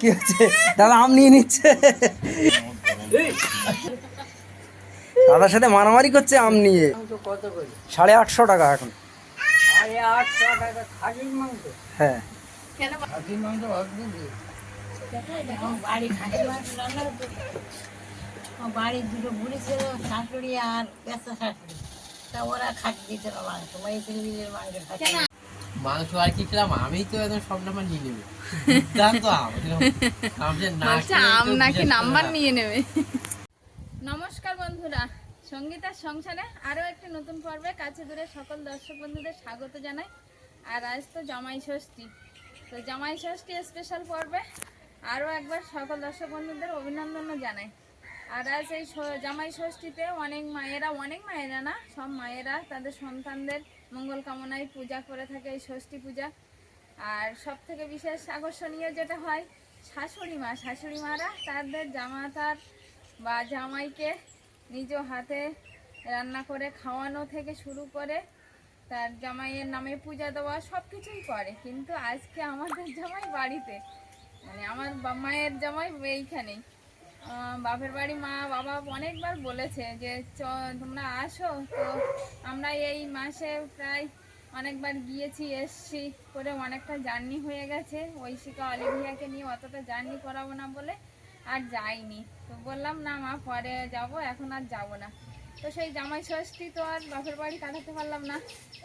কি হচ্ছে? দাদা আম নিয়ে নিচ্ছে। দাদার সাথে মারামারি করছে আম নিয়ে। কত করে? সাড়ে আটশো টাকা এখন। আরে আটশো টাকা হ্যাঁ। বাড়ি বাড়ির দুটো বুড়ি ছিল শাশুড়ি আর পেঁচা শাশুড়ি। তা ওরা খাসি দিতে না মাংস মাই তিনদিনের মাংস খাসি মাংস আর কি খেলাম? আমি তো একদম সব নাম্বার নিয়ে নেবে। দুর্দান্ত আম। নাকি নাম্বার নিয়ে নেবে। নমস্কার বন্ধুরা সঙ্গীতার সংসারে আরও একটি নতুন পর্বে কাছে দূরে সকল দর্শক বন্ধুদের স্বাগত জানাই। আর আজ তো জামাই ষষ্ঠী। তো জামাই ষষ্ঠী স্পেশাল পর্বে আরও একবার সকল দর্শক বন্ধুদের অভিনন্দনও জানাই। আর আজ এই জামাই ষষ্ঠীতে অনেক মায়েরা অনেক মায়েরা না সব মায়েরা তাদের সন্তানদের মঙ্গল কামনায় পূজা করে থাকে এই ষষ্ঠী পূজা। আর সব থেকে বিশেষ আকর্ষণীয় যেটা হয়, শাশুড়ি মা। শাশুড়ি মারা তাদের জামাতার বা জামাইকে নিজ হাতে রান্না করে খাওয়ানো থেকে শুরু করে তার জামাইয়ের নামে পূজা দেওয়া সব কিছুই করে। কিন্তু আজকে আমাদের জামাই বাড়িতে মানে আমার মায়ের জামাই এইখানেই। বাপের বাড়ি মা বাবা অনেকবার বলেছে যে, চ, তোমরা আসো। তো আমরা এই মাসে প্রায় অনেকবার গিয়েছি, এসছি করে অনেকটা জার্নি হয়ে গেছে। ঐশিকা অলিভিয়াকে নিয়ে অতটা জার্নি করাবো না বলে আর যাইনি। তো বললাম, না মা, পরে যাব, এখন আর যাব না। তো সেই জামাই ষষ্ঠী তো আর বাপের বাড়ি কাটাতে পারলাম না।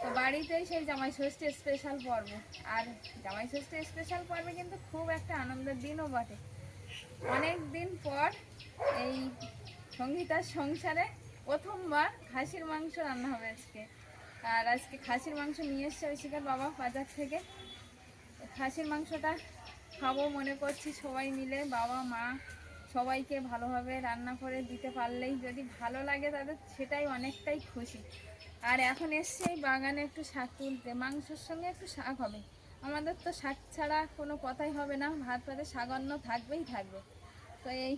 তো বাড়িতেই সেই জামাই ষষ্ঠী স্পেশাল পর্ব। আর জামাই ষষ্ঠী স্পেশাল পর্বে কিন্তু খুব একটা আনন্দের দিনও বটে। অনেক দিন পর এই সঙ্গীতার সংসারে প্রথমবার খাসির মাংস রান্না হবে আজকে। আর আজকে খাসির মাংস নিয়ে এসছে ঐশিকার বাবা বাজার থেকে। খাসির মাংসটা খাব মনে করছি সবাই মিলে, বাবা, মা সবাইকে ভালোভাবে রান্না করে দিতে পারলেই যদি ভালো লাগে তাদের সেটাই অনেকটাই খুশি। আর এখন এসছে বাগানে একটু শাক তুলতে, মাংসের সঙ্গে একটু শাক হবে। আমাদের তো শাক ছাড়া কোনো কথাই হবে না। ভাত ভাতে অন্ন থাকবেই থাকবে। তো এই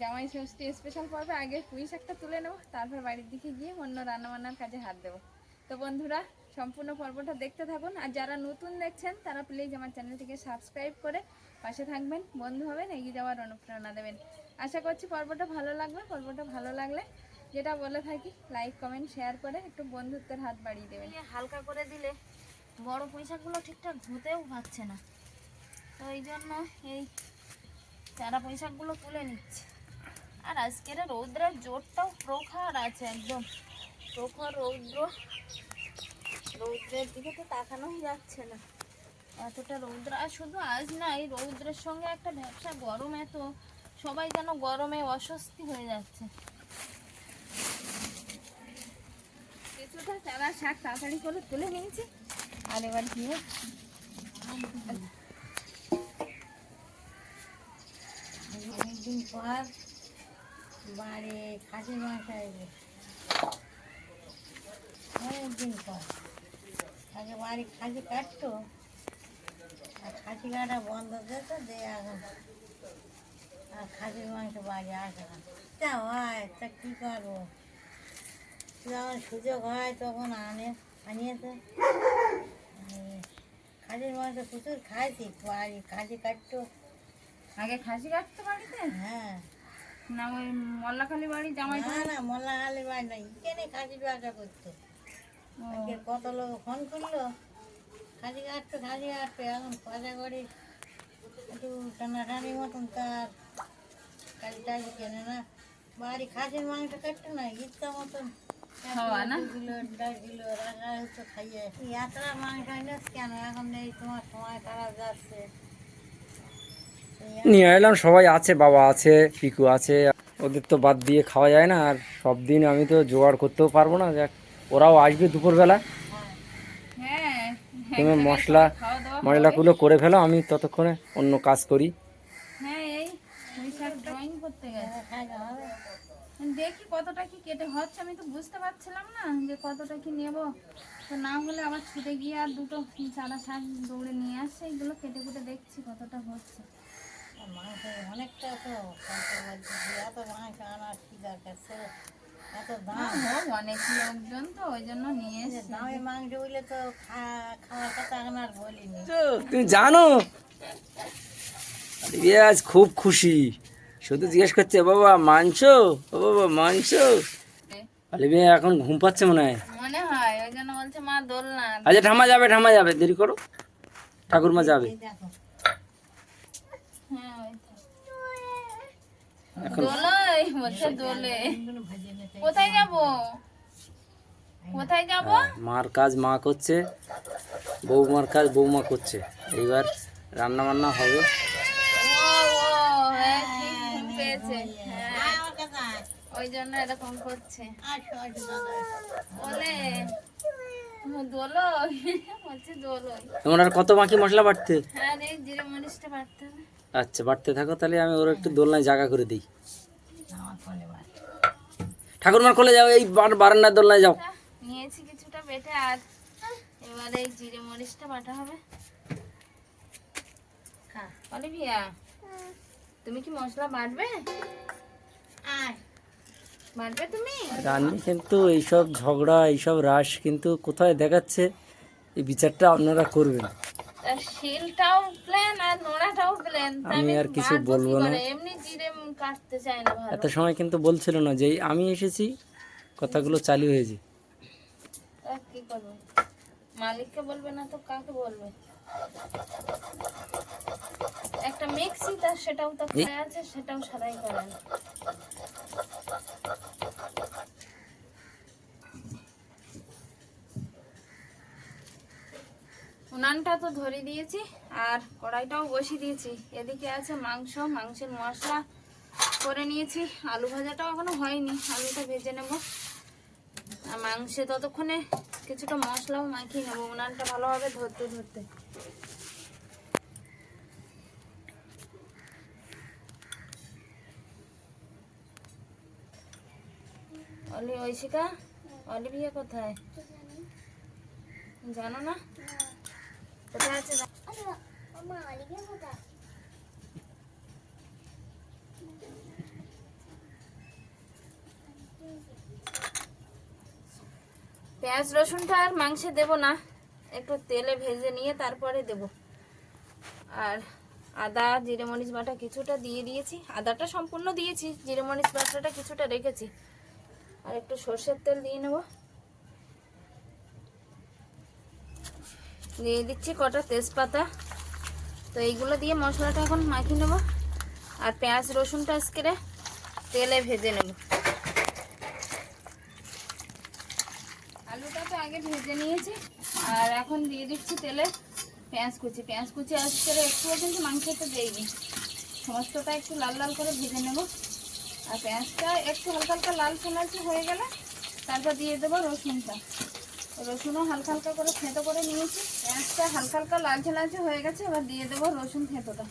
জামাই ষষ্ঠী স্পেশাল পর্বে আগে পুঁই শাকটা তুলে নেব, তারপর বাড়ির দিকে গিয়ে অন্য রান্নাবান্নার কাজে হাত দেবো। তো বন্ধুরা, সম্পূর্ণ পর্বটা দেখতে থাকুন, আর যারা নতুন দেখছেন, তারা প্লিজ আমার চ্যানেলটিকে সাবস্ক্রাইব করে পাশে থাকবেন, বন্ধু হবেন, এগিয়ে যাওয়ার অনুপ্রেরণা দেবেন। আশা করছি পর্বটা ভালো লাগবে, পর্বটা ভালো লাগলে যেটা বলে থাকি লাইক কমেন্ট শেয়ার করে একটু বন্ধুত্বের হাত বাড়িয়ে দেবেন। হালকা করে দিলে বড় পয়সাগুলো ঠিকঠাক ধুতেও পারছে না। তো এই জন্য এই চারা পয়সাগুলো তুলে নিচ্ছে। আর আজকের রৌদ্রের জোরটাও প্রখর আছে একদম। প্রখর রৌদ্র। রৌদ্রের দিকে তো তাকানোই যাচ্ছে না। এতটা রৌদ্র, আর শুধু আজ না, এই রৌদ্রের সঙ্গে একটা ব্যবসা গরম এত। সবাই যেন গরমে অস্বস্তি হয়ে যাচ্ছে। কিছুটা চারা শাক তাড়াতাড়ি করে তুলে নিয়েছি। আর এবার গিয়ে অনেকদিন পর বাড়ি খাসির মাংস এলো অনেকদিন পর। আগে বাড়ি খাসি কাটতো, আর খাসি কাটা বন্ধ দিত দিয়ে এখন আর খাসির মাংস বাড়ি আসে না। তা হয়, তা কী করব? যখন সুযোগ হয়, তখন আনে। আনিয়েছে খাসির মাংস প্রচুর খাইছি বাড়ি খাসি কাটতো। আগে খাসি কাটতে বাড়িতে? হ্যাঁ। না ওই মল্লাখালি বাড়ি জামাই না না মোল্লা আলী বাড়ি না এখানে খাসি ব্যবসা করতো। কত লোক ফোন করল খাসি কাটতো খাসি কাটতো এখন পয়সা করি। একটু টানাটানি মতন তার কালি টালি কেনে না। বাড়ি খাসির মাংস কাটতো না ইচ্ছা মতন। খাওয়া না? দু কিলো দেড় কিলো রাখা হতো খাইয়ে এতটা মাংস এনেছ কেন? এখন এই তোমার সময় খারাপ যাচ্ছে। নিয়ে এলাম সবাই আছে বাবা আছে পিকু আছে। ওদের তো বাদ দিয়ে খাওয়া যায় না আর সব দিন আমি তো জোগাড় করতেও পারব না। যাক ওরাও আসবে দুপুরবেলা। হ্যাঁ তুমি মশলা মশলাগুলো করে ফেলো আমি ততক্ষণে অন্য কাজ করি হ্যাঁ এই পুঁইশাক ড্রয়িং করতে গেছে খাওয়া হবে দেখি কতটা কি কেটে হচ্ছে আমি তো বুঝতে পারছিলাম না যে কতটা কি নেব। তো না হলে আবার ছুটে গিয়ে আর দুটো চারা শাক দৌড়ে নিয়ে আসছে এগুলো কেটে কুটে দেখছি কতটা হচ্ছে। মাংস অনেকটা তো। এত মাংস আনার কি দরকার? এত দাম। ও, অনেক লোকজন তো ওই জন্য নিয়ে দামি মাংস হইলে তো খা- খাওয়ার কথা এখন আর বলিনি। তুমি জানো? আজ খুব খুশি। শুধু জিজ্ঞেস করছে বাবা মাংস? ও বাবা মাংস? আলিবিয়া এখন ঘুম পাচ্ছে মনে হয়। মনে হয় ওই জন্য বলছে মা দোল না আচ্ছা ঠামা যাবে ঠামা যাবে দেরি করো। ঠাকুরমা যাবে। হ্যাঁ কোথায় যাব? কোথায় যাব? মার কাজ মা করছে বৌমার কাজ বৌমা করছে। এইবার রান্না বান্না হবে। হ্যাঁ হ্যাঁ। ওই জন্য এরকম করছে। বলে তোমার আর কত বাকি মশলা বাটতে হ্যাঁ বাড়তে আচ্ছা বাড়তে থাকো তাহলে আমি ওর একটু দোলনায় জায়গা করে দিই। ঠাকুরমার কোলে যাও এই বার- বারান্দার দোলনায় যাও। নিয়েছি কিছুটা বেটে আর এবারে এই জিরে মরিচটা বাটা হবে। হ্যাঁ অলিভিয়া? তুমি কি মশলা বাটবে? আয় বাটবে তুমি? রান্নি কিন্তু এইসব ঝগড়া এইসব রাস কিন্তু কোথায় দেখাচ্ছে? এই বিচারটা আপনারা করবেন। শিলটাও প্লেন আর নোড়াটাও প্লেন আমি আর কিছু বলব না। এমনি জিরে কাটতে চায় না ভালো। এত সময় কিন্তু বলছিল না যে এই আমি এসেছি কথাগুলো চালু হয়েছে। কি করবে? মালিককে বলবে না তো কাকে বলবে? একটা মিক্সি তার সেটাও তো খোলা আছে সেটাও সারাই করে। না উনানটা তো ধরে দিয়েছি আর কড়াইটাও বসিয়ে দিয়েছি। এদিকে আছে মাংস মাংসের মশলা করে নিয়েছি। আলু ভাজাটাও এখনও হয়নি আলুটা ভেজে নেব। আর মাংসে ততক্ষণে কিছুটা মশলাও মাখিয়ে নেব। উনানটা ভালোভাবে ধরতে ধরতে। অলি ঐশিকা? কোথায়? জানো না? কোথায় আছে? পেঁয়াজ, রসুনটা আর মাংসে দেব না। একটু তেলে ভেজে নিয়ে তারপরে দেব। আর আদা, জিরে মরিচ বাটা কিছুটা দিয়ে দিয়েছি। আদাটা সম্পূর্ণ দিয়েছি, জিরে মরিচ বাটাটা কিছুটা রেখেছি। আর একটু সর্ষের তেল দিয়ে নেব। দিয়ে দিচ্ছি কটা তেজপাতা। তো এইগুলো দিয়ে মশলাটা এখন মাখিয়ে নেব। আর পেঁয়াজ, রসুনটা আজকে তেলে ভেজে নেব। আলুটা তো আগে ভেজে নিয়েছি, আর এখন দিয়ে দিচ্ছি তেলে পেঁয়াজ কুচি। পেঁয়াজ কুচি আজকে একটুও কিন্তু মাংসতে দেইনি। সমস্তটা একটু লাল লাল করে ভেজে নেব। আর পেঁয়াজটা একটু হালকা হালকা লাল সোনাচি হয়ে গেলে তারপর দিয়ে দেবো রসুনটা। রসুনও হালকা হালকা করে থেঁতো করে নিয়েছি। পেঁয়াজটা হালকা হালকা লালচে লালচে হয়ে গেছে, এবার দিয়ে দেবো রসুন থেঁতোটা।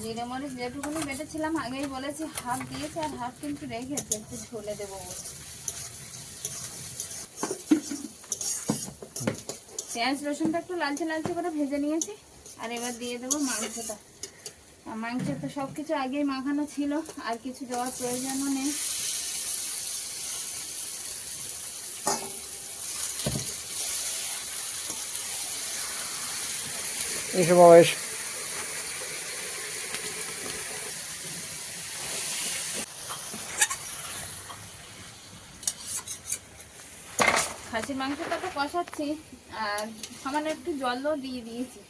জিরে মরিচ যেটুকুনি বেটেছিলাম, আগেই বলেছি, হাফ দিয়েছে আর হাফ কিন্তু রেখেছে, একটু ঝোলে দেবো। পেঁয়াজ রসুনটা একটু লালচে লালচে করে ভেজে নিয়েছি, আর এবার দিয়ে দেবো মাংসটা। মাংসের তো সব কিছু আগেই মাখানো ছিল আর কিছু দেওয়ার প্রয়োজনও নেই। এসো বাবা এসো খাসির মাংসটা তো কষাচ্ছি আর সামান্য একটু জলও দিয়ে দিয়েছি।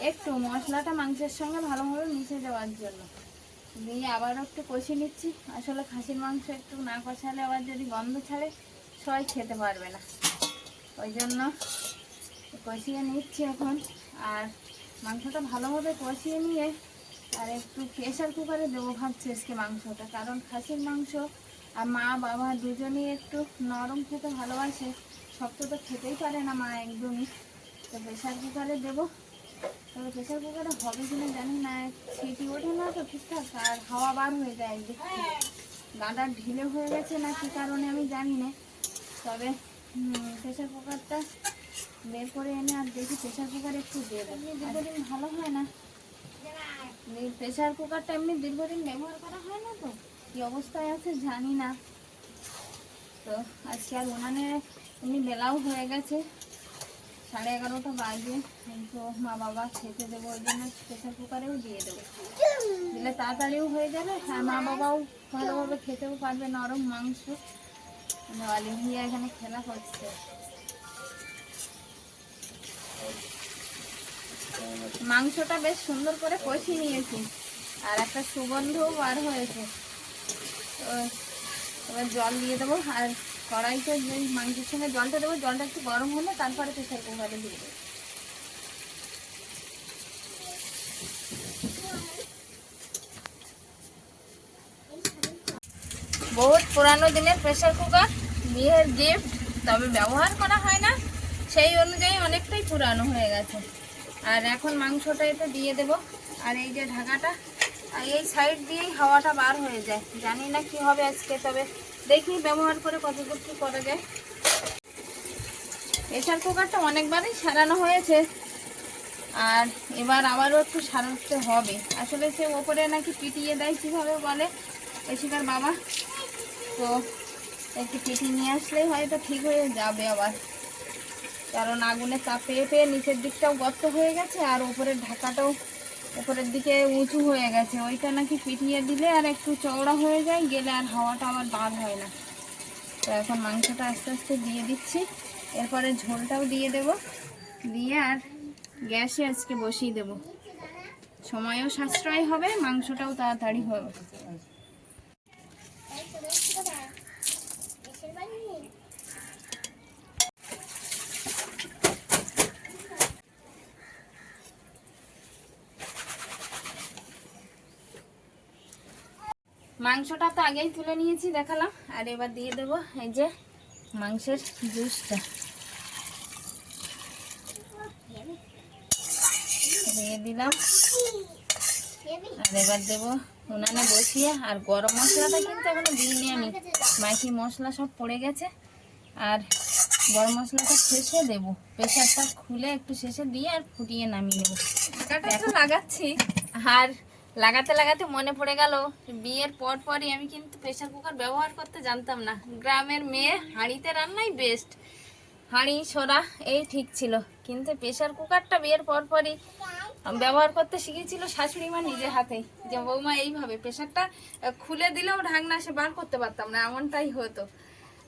একটু মশলাটা মাংসের সঙ্গে ভালোভাবে মিশে যাওয়ার জন্য। দিয়ে আবারও একটু কষিয়ে নিচ্ছি। আসলে খাসির মাংস একটু না কষালে আবার যদি গন্ধ ছাড়ে, সবাই খেতে পারবে না। ওই জন্য কষিয়ে নিচ্ছি এখন। আর মাংসটা ভালোভাবে কষিয়ে নিয়ে আর একটু প্রেশার কুকারে দেবো ভাবছি আজকে মাংসটা। কারণ খাসির মাংস আর মা, বাবা দুজনেই একটু নরম খেতে ভালোবাসে। শক্ত তো খেতেই পারে না মা একদমই। তো প্রেশার কুকারে দেবো। তবে প্রেশার কুকারে হবে কিনা জানি না। সিটি ওঠে না তো ঠিকঠাক, আর হাওয়া বার হয়ে যায় একদিক থেকে ঢিলে হয়ে গেছে না কী কারণে আমি জানি না। তবে প্রেশার কুকারটা বের করে এনে আর দেখি প্রেশার কুকার একটু দেবো। দীর্ঘদিন ভালো হয় না। প্রেশার কুকারটা এমনি দীর্ঘদিন ব্যবহার করা হয় না তো? কি অবস্থায় আছে জানি না। তো আজকে আর উনানে এমনি বেলাও হয়ে গেছে। সাড়ে এগারোটা বাজে, কিন্তু মা বাবা খেতে দেবো ওই জন্য প্রেশার কুকারেও দিয়ে দেবো। দিলে তাড়াতাড়িও হয়ে যাবে, আর মা বাবাও ভালোভাবে খেতেও পারবে নরম মাংস। অলিভ ভাইয়া এখানে খেলা করছে। মাংসটা বেশ সুন্দর করে কষিয়ে নিয়েছি, আর একটা সুগন্ধও বার হয়েছে। এবার জল দিয়ে দেবো, আর কড়াইতে যে মাংসের সঙ্গে জলটা দেবো, জলটা একটু গরম হলে তারপরে প্রেশার কুকারে দিয়ে দেবো। বহুত পুরানো দিনের প্রেশার কুকার বিয়ের গিফট তবে ব্যবহার করা হয় না, সেই অনুযায়ী অনেকটাই পুরানো হয়ে গেছে। আর এখন মাংসটা এতে দিয়ে দেব। আর এই যে ঢাকাটা এই সাইড দিয়েই হাওয়াটা বার হয়ে যায়। জানি না কি হবে আজকে, তবে দেখি ব্যবহার করে কতদূর কি করা যায়। প্রেশার কুকারটা অনেকবারই সারানো হয়েছে। আর এবার আবারও একটু সারাতে হবে। আসলে সে ওপরে নাকি পিটিয়ে দেয় কীভাবে বলে? এসিকার বাবা। তো একটু পিটি নিয়ে আসলেই হয়তো ঠিক হয়ে যাবে আবার। কারণ আগুনে চাপ পেয়ে পেয়ে নিচের দিকটাও গর্ত হয়ে গেছে আর উপরের ঢাকাটাও উপরের দিকে উঁচু হয়ে গেছে। ওইটা নাকি পিটিয়ে দিলে আর একটু চওড়া হয়ে যায়, গেলে আর হাওয়াটা আবার বার হয় না। তো এখন মাংসটা আস্তে আস্তে দিয়ে দিচ্ছি। এরপরে ঝোলটাও দিয়ে দেব। দিয়ে আর গ্যাসে আজকে বসিয়ে দেব। সময়ও সাশ্রয় হবে, মাংসটাও তাড়াতাড়ি হবে মাংসটা তো আগেই তুলে নিয়েছি দেখালাম। আর এবার দিয়ে দেবো এই যে মাংসের জুসটা। দিয়ে দিলাম। আর এবার দেবো উনানে বসিয়ে আর গরম মশলাটা কিন্তু এখনও দিইনি আমি। মাইকি মশলা সব পড়ে গেছে। আর গরম মশলাটা শেষে দেবো। প্রেশারটা খুলে একটু শেষে দিয়ে আর ফুটিয়ে নামিয়ে নেব। এখন লাগাচ্ছি। আর লাগাতে লাগাতে মনে পড়ে গেল, বিয়ের পর পরই আমি কিন্তু প্রেশার কুকার ব্যবহার করতে জানতাম না। গ্রামের মেয়ে হাঁড়িতে রান্নাই বেস্ট হাঁড়ি, সরা, এই ঠিক ছিল। কিন্তু প্রেশার কুকারটা বিয়ের পর পরই ব্যবহার করতে শিখেছিল শাশুড়ি মা নিজের হাতেই যে বৌমা এইভাবে প্রেশারটা খুলে দিলেও ঢাকনা সে বার করতে পারতাম না, এমনটাই হতো।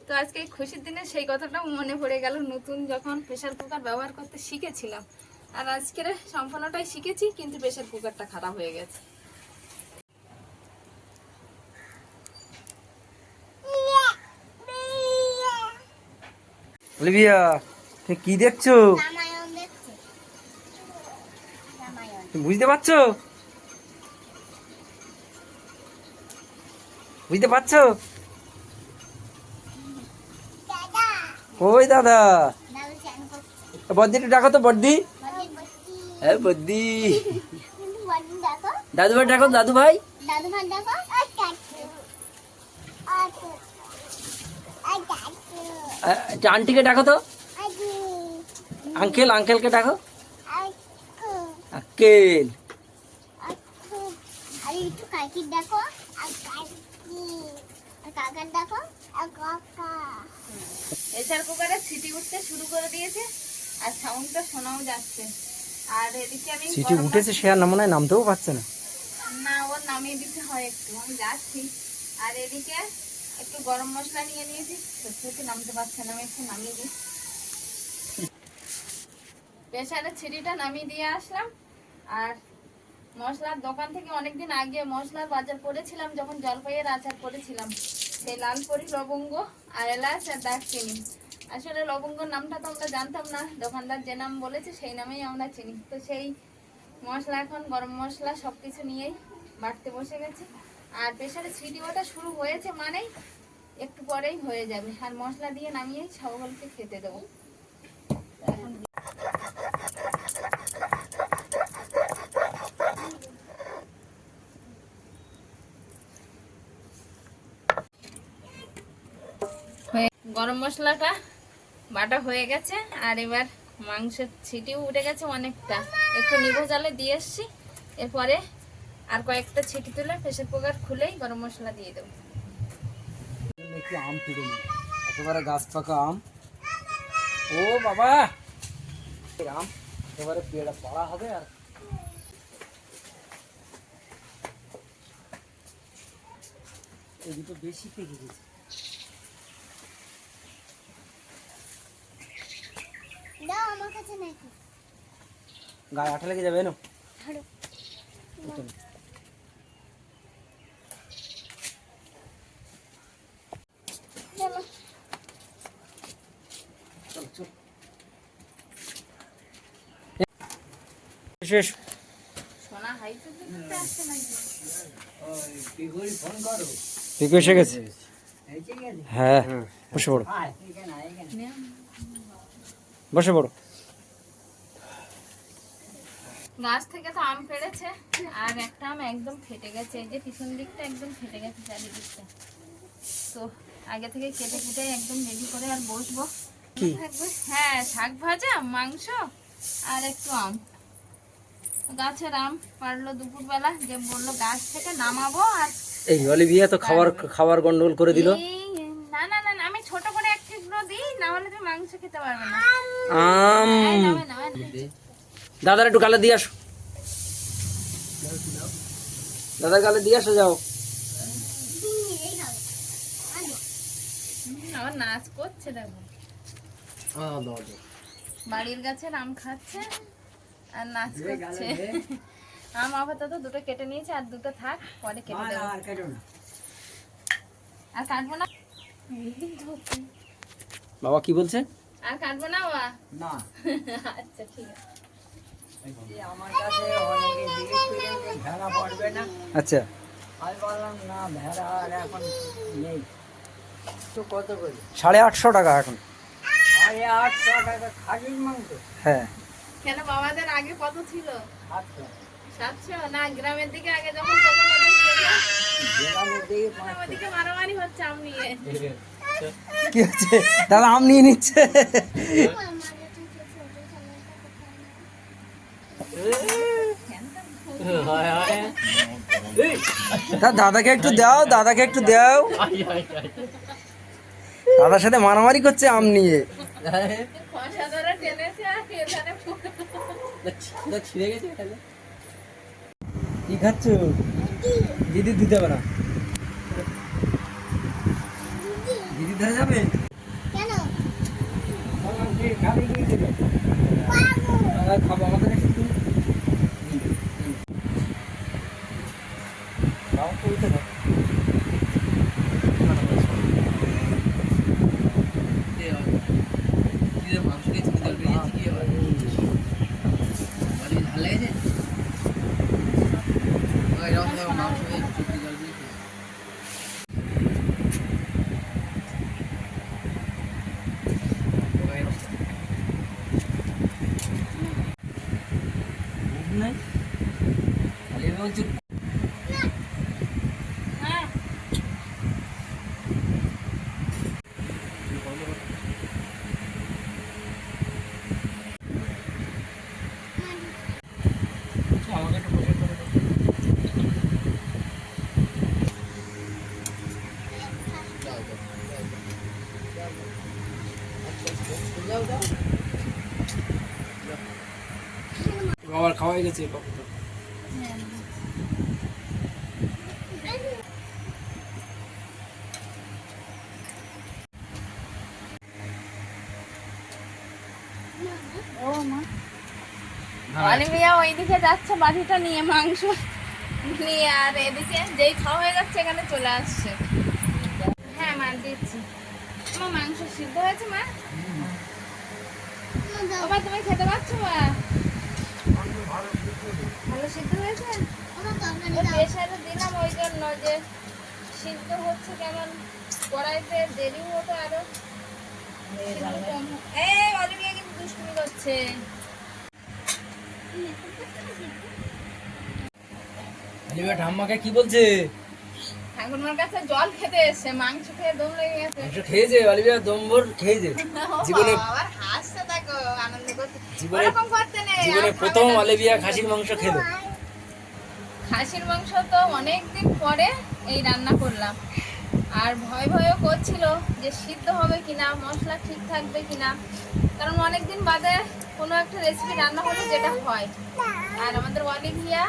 তো আজকে এই খুশির দিনে সেই কথাটাও মনে পড়ে গেল নতুন যখন প্রেশার কুকার ব্যবহার করতে শিখেছিলাম। আর আজকের সম্পূর্ণটাই শিখেছি, কিন্তু প্রেশার কুকারটা খারাপ হয়ে গেছে। অলিভিয়া তুমি কি দেখছ বুঝতে পারছ বুঝতে পারছ ওই দাদা বদ্দি একটু ডাকো তো বদ্দি বদি বদি হ্যাঁ বদ্দি বদি দাদু ভাই ডাকো দাদু ভাই দাদু ভাই দেখো আর কাটু আচ্ছা আর কাটু আ- একটা আন্টিকে ডাকো তো। আঙ্কেল আঙ্কেলকে ডাকো। আঙ্কেল। একটু কাকির সিটি উঠতে শুরু করে দিয়েছে আর সাউন্ডটা শোনাও যাচ্ছে। আর এদিকে আমি সিটি উঠেছে সে আর মনে হয় নামতেও পারছে না। না ওর নামিয়ে দিতে হয় একটু আমি যাচ্ছি। আর এদিকে একটু গরম মশলা নিয়ে নিয়েছি, সত্যি সত্যি নামতে পারছে না, আমি একটু নামিয়ে দিই। প্রেশারের ছিটিটা নামিয়ে দিয়ে আসলাম। আর মশলার দোকান থেকে অনেকদিন আগে মশলার বাজার করেছিলাম, যখন জলপাইয়ের আচার করেছিলাম। সেই লাল লালপরি, লবঙ্গ আর এলাচ আর দারচিনি। আসলে লবঙ্গর নামটা তো আমরা জানতাম না, দোকানদার যে নাম বলেছে সেই নামেই আমরা চিনি। তো সেই মশলা এখন, গরম মশলা সব কিছু নিয়েই বাটতে বসে গেছে। আর প্রেশারে সিটি ওটা শুরু হয়েছে মানেই একটু পরেই হয়ে যাবে। আর মশলা দিয়ে নামিয়ে সকলকে খেতে দেবো। গরম মশলাটা বাটা হয়ে গেছে, আর এবার মাংসের ছিটিও উঠে গেছে অনেকটা। একটু নিভো জালে দিয়ে এসছি, এরপরে আর কয়েকটা ছিটি তুলে প্রেশার কুকার খুলেই গরম মশলা দিয়ে দেবো। একটু আম ফিরে নি একেবারে গাছ পাকা আম। ও বাবা! আম এবারে পেড়া পাড়া হবে আর এই দুটো বেশি পেকে গেছে। দাও আমার কাছে নাকি। গায়ে আঠা লেগে যাবে না ধরো। চলো। চল চল। শেষ। সোনা হাইতে দিতে আসছে নাকি পিগুল ফোন করো পিকু এসে গেছে? হ্যাঁ বসে পড়ো। বসে পড়ো। গাছ থেকে তো আম পেড়েছে আর একটা আম একদম ফেটে গেছে এই যে পিছন দিকটা একদম ফেটে গেছে চারিদিকটা। তো আগে থেকে কেটে কেটে একদম রেডি করে আর বসবো। কি? হ্যাঁ শাক ভাজা মাংস আর একটু আম। গাছের আম পারল দুপুরবেলা যে বলল গাছ থেকে নামাবো আর এই অলিভিয়া তো খাবার খাবার গন্ডগোল করে দিল। না না না আমি ছোট করে এক টুকরো দিই না হলে তুমি মাংস খেতে পারবে না। আম। দাদার একটু গালে দিয়ে আসো। দাদার গালে দিয়ে আসো যাও আবার নাচ করছে দেখো। আহ, দাও, দাও। বাড়ির গাছের আম খাচ্ছে আর নাচ করছে। আম আপাতত দুটো কেটে নিয়েছে আর দুটো থাক পরে কেটে দেবো। আর কেটো না। আর কাটবো না? বাবা কি বলছে? আর কাটবো না বাবা? না। আচ্ছা ঠিক আছে। আমার কাছে অনেকে জিজ্ঞেস করেন ভেড়া পড়বে না? আচ্ছা। আমি বললাম না ভেড়া আর এখন নেই। সাড়ে আটশো টাকা এখন। আরে আটশো টাকা হ্যাঁ। কেন বাবাদের আগে কত ছিল? সাতশো। না গ্রামের দিকে আগে যখন মারামারি হচ্ছে আম কি হচ্ছে? দাদা আম নিয়ে নিচ্ছে। দাদাকে একটু দাও দাদাকে একটু দাও। দাদার সাথে মারামারি করছে আম নিয়ে। কি খাচ্ছ? দিদি দিতে না। দিদি ধরে যাবে? খাব আমাদের একটু দাও তো উঠে দাও। এ বাবা। কি রে, মাংস খেয়েছি, কি জল বেরিয়েছে, কি আবার? বলি, ঝাল লেগেছে? ওই রস দাও, মাংস খেয়ে চুপটি জল বেরিয়েছে। ওই রস দাও। মুখ নাই খালি আমি বলছি হ্যাঁ আমাকে একটু পরিষ্কার করে দাও। খাওয়াই গেছে কখন অলিভিয়া ওইদিকে যাচ্ছে বাটিটা নিয়ে মাংস নিয়ে আর এদিকে যেই খাওয়া হয়ে যাচ্ছে এখানে চলে আসছে। হ্যাঁ মা দিচ্ছি। মা মাংস সিদ্ধ হয়েছে মা? বাবা তুমি খেতে পারছ মা? ভালো সিদ্ধ হয়েছে? প্রেশারে দিলাম ওই জন্য যে সিদ্ধ হচ্ছে কেমন কড়াইতে দেরি হতো আরও। এই অলিভিয়া কিন্তু দুষ্টুমি করছে। আলিবা ঠাম্মাকে কি বলছে? ঠাকুরমার কাছে জল খেতে এসছে মাংস খেয়ে দম লেগে গেছে। মাংস খেয়েছে আলিবা দম্বর খেয়েছে জীবনে- আবার হাসছে দেখো আনন্দ করছে। জীবনে- ওরকম করতে নেই জীবনে আর প্রথম খাবে খাসির মাংস খেলো খাসির মাংস তো অনেক দিন পরে এই রান্না করলাম। আর ভয় ভয়ও করছিল যে সিদ্ধ হবে কিনা মশলা ঠিক থাকবে কিনা। কারণ অনেকদিন বাদে কোনো একটা রেসিপি রান্না হলে যেটা হয়। আর আমাদের অলিভিয়া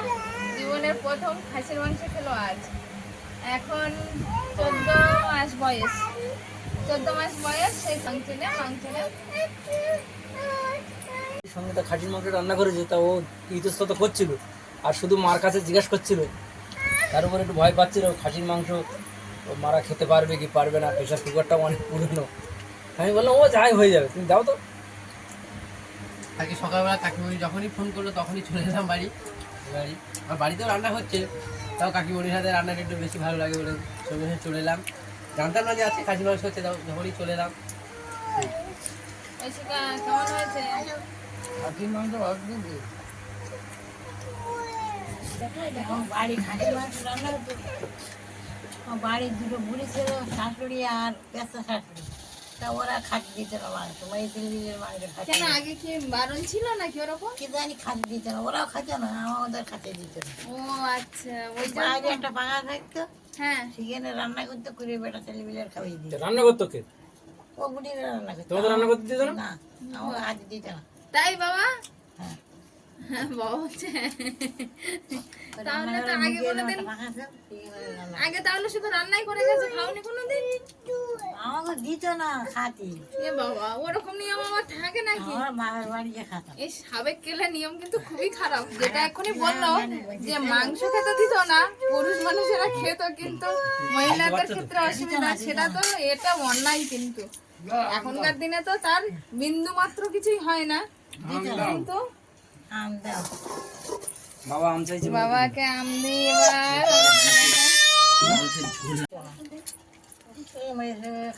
জীবনের প্রথম খাসির মাংস খেলো আজ। এখন চোদ্দ মাস বয়স। চোদ্দ মাস বয়স সেই ফাংশনে ফাংশনে সঙ্গে তো খাসির মাংস রান্না করেছে তা ও ইতস্তত করছিল। আর শুধু মার কাছে জিজ্ঞেস করছিল। তার উপর একটু ভয় পাচ্ছিল খাসির মাংস ও মারা খেতে পারবে কি পারবে না প্রেশার কুকারটা অনেক পুরনো। আমি বললাম ও যাই হয়ে যাবে তুমি দাও তো। আজকে সকালবেলা কাকিমণি যখনই ফোন করল তখনই চলে এলাম বাড়ি। বাড়ি? আর বাড়িতেও রান্না হচ্ছে। তাও কাকিমণির সাথে রান্নাটা একটু বেশি ভালো লাগে বলে সঙ্গে সঙ্গে চলে এলাম। জানতাম না যে আজকে খাসি মাংস হচ্ছে তাও যখনই চলে এলাম। ঐশিকা কেমন হয়েছে? খাসির মাংস বাড়ি খাসি মাংস রান্না হতো বাড়ির দুটো বুড়ি ছিল শাশুড়ি আর পেঁচা শাশুড়ি। তা ওরা খাটি দিত না মাংস মাই দিল্লির মাংস খাটি কেন আগে কি বারণ ছিল নাকি ওরকম? কি জানি খাটি দিত না ওরাও খাতে না আমাদের খাতে দিত ও আচ্ছা ওই জন্য একটা পাঙা থাকতো হ্যাঁ। সেখানে রান্না করতে করে বেটা দিত। রান্না করতো কে? ও রান্না করতো। তোমাদের রান্না করতে দিত না? না দিত তাই বাবা? হ্যাঁ। হ্যাঁ, বাবা তাহলে তো আগে কোনোদিন ছিল, আগে তাহলে শুধু রান্নাই করে গেছে খাওনি কোনোদিন? দিত না খাতি। এ বাবা ওরকম নিয়ম আমার থাকে নাকি? আমার বাবার বাড়িতে খাতাম এই সাবেক কেলা নিয়ম কিন্তু খুবই খারাপ। যেটা এখনই বলল যে মাংস খেতে দিত না পুরুষ মানুষেরা খেত কিন্তু মহিলাদের ক্ষেত্রে অসুবিধা সেটা তো এটা অন্যায় কিন্তু। এখনকার দিনে তো তার বিন্দু মাত্র কিছুই হয় না। কিন্তু বাবা আম চাইছে বাবাকে আম দিই এবার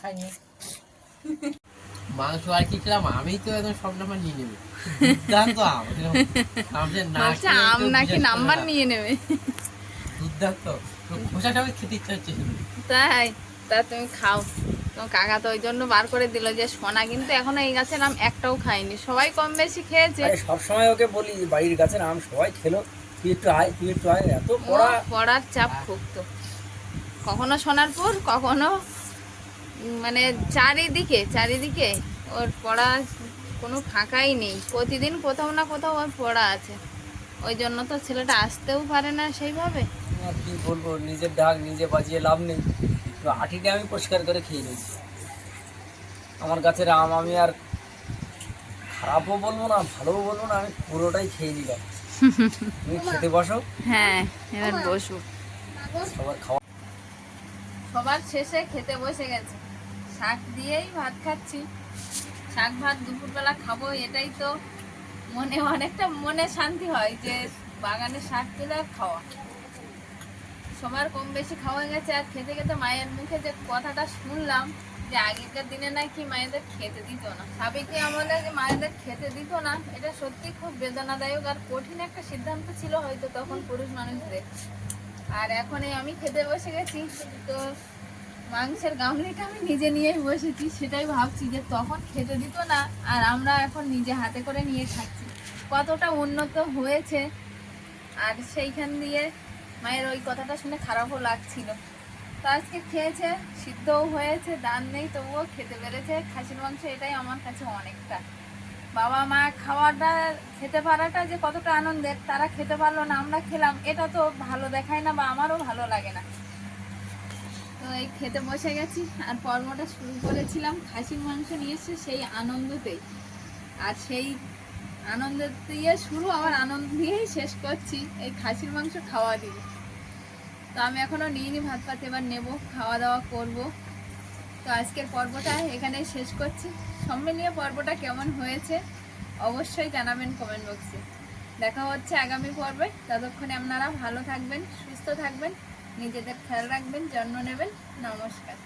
খাইনি মাংস আর কি খেলাম? আমি তো একদম সব নাম্বার নিয়ে নেব। দুর্দান্ত আম। নাকি নাম্বার নিয়ে নেবে। দুর্দান্ত। খোসা সবাই খেতে ইচ্ছা হচ্ছে তাই তা তুমি খাও। তোমার কাকা তো ওই জন্য বার করে দিল যে সোনা কিন্তু এখনও এই গাছের আম একটাও খায়নি। সবাই কম বেশি খেয়েছে। সবসময় ওকে বলি বাড়ির গাছের আম সবাই খেলো। তুই একটু আয় তুই একটু আয়। এত পড়া। পড়ার চাপ ভুগতো কখনো সোনারপুর কখনো মানে চারিদিকে চারিদিকে ওর পড়া কোনো ফাঁকাই নেই। প্রতিদিন কোথাও না কোথাও ওর পড়া আছে। ওই জন্য তো ছেলেটা আসতেও পারে না সেইভাবে। আর কি বলব নিজের ডাক নিজে বাজিয়ে লাভ নেই। তো আটিটা আমি পরিষ্কার করে খেয়ে নিয়েছি। আমার গাছের আম আমি আর খারাপও বলব না ভালোও বলব না আমি পুরোটাই খেয়ে নিলাম। তুমি খেতে বসো। হ্যাঁ এবার বসবো সবার খাওয়া সবার শেষে খেতে বসে গেছে। শাক দিয়েই ভাত খাচ্ছি। শাক ভাত দুপুরবেলা খাব, এটাই তো মনে অনেকটা মনে শান্তি হয় যে বাগানে শাক তুলে খাওয়া। সবার কম বেশি খাওয়া গেছে, আর খেতে খেতে মায়ের মুখে যে কথাটা শুনলাম যে আগেকার দিনে নাকি মায়েদের খেতে দিত না। সাবেকি আমলে যে মায়েদের খেতে দিত না, এটা সত্যি খুব বেদনাদায়ক আর কঠিন একটা সিদ্ধান্ত ছিল হয়তো তখন পুরুষ মানুষদের। আর এখন আমি খেতে বসে গেছি, তো মাংসের গামলিটা আমি নিজে নিয়েই বসেছি, সেটাই ভাবছি যে তখন খেতে দিত না, আর আমরা এখন নিজে হাতে করে নিয়ে খাচ্ছি। কতটা উন্নত হয়েছে, আর সেইখান দিয়ে মায়ের ওই কথাটা শুনে খারাপও লাগছিল। তো আজকে খেয়েছে, সিদ্ধও হয়েছে, দান নেই, তবুও খেতে পেরেছে। খাসির মাংস এটাই আমার কাছে অনেকটা। বাবা মা খাওয়াটা, খেতে পারাটা যে কতটা আনন্দের, তারা খেতে পারল না, আমরা খেলাম, এটা তো ভালো দেখায় না বা আমারও ভালো লাগে না। তো এই খেতে বসে গেছি, আর পর্বটা শুরু করেছিলাম। খাসির মাংস নিয়ে সেই আনন্দতেই। আর সেই আনন্দ দিয়ে শুরু, আবার আনন্দ দিয়েই শেষ করছি, এই খাসির মাংস খাওয়া দিয়ে। তো আমি এখনও নিইনি ভাত পাত, এবার নেব খাওয়া দাওয়া করব। তো আজকের পর্বটা এখানেই শেষ করছি। সব পর্বটা কেমন হয়েছে, অবশ্যই জানাবেন কমেন্ট বক্সে দেখা হচ্ছে আগামী পর্বে। ততক্ষণে আপনারা ভালো থাকবেন, সুস্থ থাকবেন। নিজেদের খেয়াল রাখবেন যত্ন নেবেন নমস্কার।